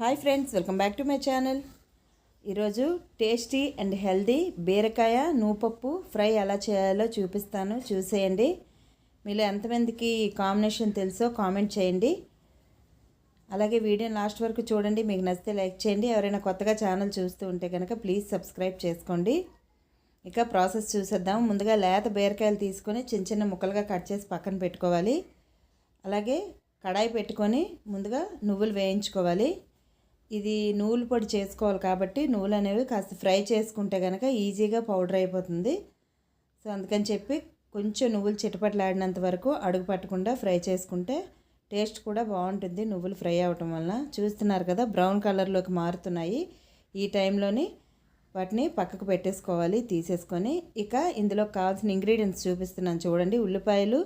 Hi friends welcome back to my channel. ఈరోజు tasty and healthy బీరకాయ నూపప్పు fry ఎలా చేయాలో చూపిస్తాను. చూసేయండి. మీలో ఎంతమందికి ఈ కాంబినేషన్ తెలుసో కామెంట్ చేయండి. అలాగే వీడియోని లాస్ట్ వరకు చూడండి. మీకు నచ్చితే లైక్ చేయండి. ఎవరైనా కొత్తగా ఛానల్ చూస్తూ ఉంటే కనుక ప్లీజ్ సబ్స్క్రైబ్ చేసుకోండి. ఇక ప్రాసెస్ చూసేద్దాం. ముందుగా లేత బీరకాయలు తీసుకొని చిన్న చిన్న ముక్కలుగా కట్ చేసి పక్కన పెట్టుకోవాలి. అలాగే కడాయి పెట్టుకొని ముందుగా నువ్వులు వేయించుకోవాలి. ఇది నూలు పొడి చేసుకోవాలి కాబట్టి నువ్వులు అనేవి కాస్త ఫ్రై చేసుకుంటే కనుక ఈజీగా పౌడర్ అయిపోతుంది. సో అందుకని చెప్పి కొంచెం నువ్వులు చిటపట్లాడినంత వరకు అడుగు పట్టకుండా ఫ్రై చేసుకుంటే టేస్ట్ కూడా బాగుంటుంది నువ్వులు ఫ్రై అవ్వటం వలన. చూస్తున్నారు కదా బ్రౌన్ కలర్లోకి మారుతున్నాయి. ఈ టైంలోని వాటిని పక్కకు పెట్టేసుకోవాలి తీసేసుకొని. ఇక ఇందులో కావాల్సిన ఇంగ్రీడియంట్స్ చూపిస్తున్నాను చూడండి. ఉల్లిపాయలు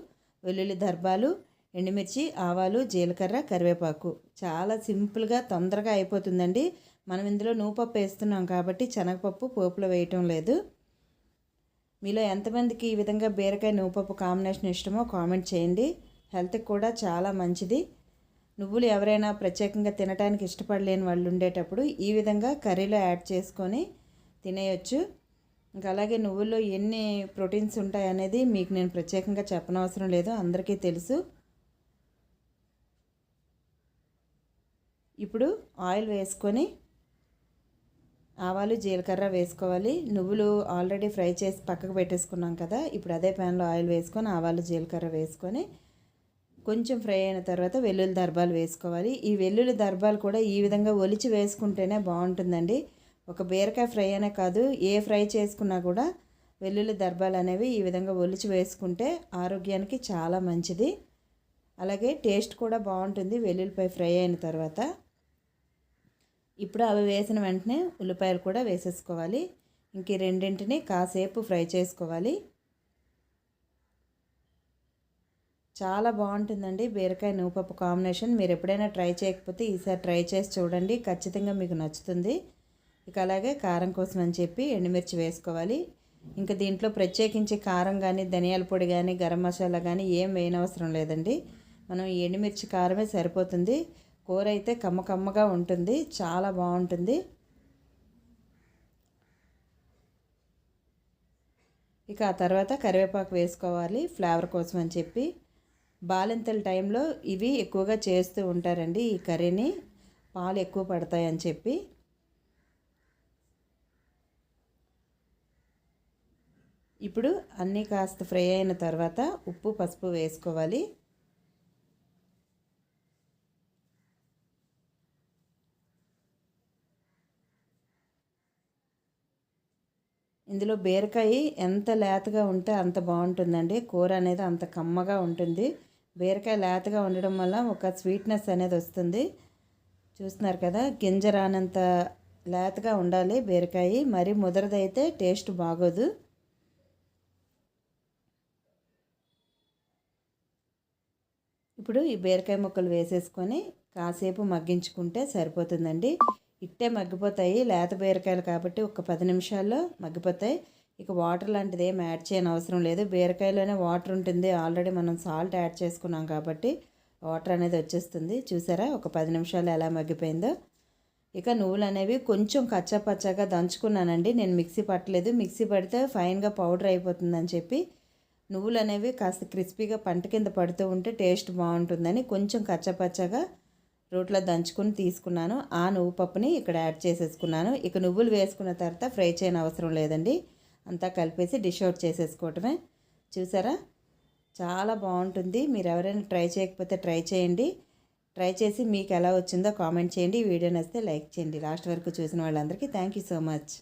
వెల్లుల్లి దర్భాలు ఎండుమిర్చి ఆవాలు జీలకర్ర కరివేపాకు. చాలా సింపుల్గా తొందరగా అయిపోతుందండి. మనం ఇందులో నూపప్పు వేస్తున్నాం కాబట్టి శనగపప్పు పోపులో వేయటం లేదు. మీలో ఎంతమందికి ఈ విధంగా బీరకాయ నూపప్పు కాంబినేషన్ ఇష్టమో కామెంట్ చేయండి. హెల్త్కి కూడా చాలా మంచిది. నువ్వులు ఎవరైనా ప్రత్యేకంగా తినడానికి ఇష్టపడలేని వాళ్ళు ఉండేటప్పుడు ఈ విధంగా కర్రీలో యాడ్ చేసుకొని తినేయచ్చు. ఇంకా అలాగే నువ్వుల్లో ఎన్ని ప్రోటీన్స్ ఉంటాయి అనేది మీకు నేను ప్రత్యేకంగా చెప్పనవసరం లేదు. అందరికీ తెలుసు. ఇప్పుడు ఆయిల్ వేసుకొని ఆవాలు జీలకర్ర వేసుకోవాలి. నువ్వులు ఆల్రెడీ ఫ్రై చేసి పక్కకు పెట్టేసుకున్నాం కదా. ఇప్పుడు అదే ప్యాన్లో ఆయిల్ వేసుకొని ఆవాలు జీలకర్ర వేసుకొని కొంచెం ఫ్రై అయిన తర్వాత వెల్లుల్లి దర్బాలు వేసుకోవాలి. ఈ వెల్లుల్లి దర్బాలు కూడా ఈ విధంగా ఒలిచి వేసుకుంటేనే బాగుంటుందండి. ఒక బీరకాయ ఫ్రై అనే కాదు ఏ ఫ్రై చేసుకున్నా కూడా వెల్లుల్లి దర్బాలు అనేవి ఈ విధంగా ఒలిచి వేసుకుంటే ఆరోగ్యానికి చాలా మంచిది. అలాగే టేస్ట్ కూడా బాగుంటుంది వెల్లుల్లిపై ఫ్రై అయిన తర్వాత. ఇప్పుడు అవి వేసిన వెంటనే ఉల్లిపాయలు కూడా వేసేసుకోవాలి. ఇంక రెండింటిని కాసేపు ఫ్రై చేసుకోవాలి. చాలా బాగుంటుందండి బీరకాయ నూపప్పు కాంబినేషన్. మీరు ఎప్పుడైనా ట్రై చేయకపోతే ఈసారి ట్రై చేసి చూడండి. ఖచ్చితంగా మీకు నచ్చుతుంది. ఇక అలాగే కారం కోసం అని చెప్పి ఎండుమిర్చి వేసుకోవాలి. ఇంకా దీంట్లో ప్రత్యేకించి కారం కానీ ధనియాల పొడి కానీ గరం మసాలా కానీ ఏం వేయనవసరం లేదండి. మనం ఎండుమిర్చి కారమే సరిపోతుంది. కూర అయితే కమ్మకమ్మగా ఉంటుంది. చాలా బాగుంటుంది. ఇక ఆ తర్వాత కరివేపాకు వేసుకోవాలి. ఫ్లేవర్ కోసం అని చెప్పి. బాలింతల టైంలో ఇవి ఎక్కువగా చేస్తూ ఉంటారండి ఈ కర్రీని. పాలు ఎక్కువ పడతాయని చెప్పి. ఇప్పుడు అన్నీ కాస్త ఫ్రై అయిన తర్వాత ఉప్పు పసుపు వేసుకోవాలి. ఇందులో బీరకాయ ఎంత లేతగా ఉంటే అంత బాగుంటుందండి. కూర అనేది అంత కమ్మగా ఉంటుంది. బీరకాయ లేతగా ఉండడం వల్ల ఒక స్వీట్నెస్ అనేది వస్తుంది. చూస్తున్నారు కదా గింజ రానంత లేతగా ఉండాలి బీరకాయ. మరి ముదరదైతే టేస్ట్ బాగోదు. ఇప్పుడు ఈ బీరకాయ ముక్కలు వేసేసుకొని కాసేపు మగ్గించుకుంటే సరిపోతుందండి. ఇట్టే మగ్గిపోతాయి. లేత బీరకాయలు కాబట్టి ఒక పది నిమిషాల్లో మగ్గిపోతాయి. ఇక వాటర్ లాంటిది ఏం యాడ్ చేయని అవసరం లేదు. బీరకాయలోనే వాటర్ ఉంటుంది. ఆల్రెడీ మనం సాల్ట్ యాడ్ చేసుకున్నాం కాబట్టి వాటర్ అనేది వచ్చేస్తుంది. చూసారా? ఒక పది నిమిషాలు ఎలా మగ్గిపోయిందో. ఇక నువ్వులు అనేవి కొంచెం కచ్చాపచ్చాగా దంచుకున్నానండి. నేను మిక్సీ పట్టలేదు. మిక్సీ పడితే ఫైన్గా పౌడర్ అయిపోతుందని చెప్పి నువ్వులు అనేవి కాస్త క్రిస్పీగా పంట కింద పడుతూ ఉంటే టేస్ట్ బాగుంటుందని కొంచెం కచ్చపచ్చగా రోట్లో దంచుకొని తీసుకున్నాను. ఆ నువ్వు పప్పుని ఇక్కడ యాడ్ చేసేసుకున్నాను. ఇక నువ్వులు వేసుకున్న తర్వాత ఫ్రై చేయని అవసరం లేదండి. అంతా కలిపేసి డిష్ అవుట్ చేసేసుకోవటమే. చూసారా? చాలా బాగుంటుంది. మీరు ఎవరైనా ట్రై చేయకపోతే ట్రై చేయండి. ట్రై చేసి మీకు ఎలా వచ్చిందో కామెంట్ చేయండి. వీడియో నచ్చితే లైక్ చేయండి. లాస్ట్ వరకు చూసిన వాళ్ళందరికీ థ్యాంక్ యూ సో మచ్.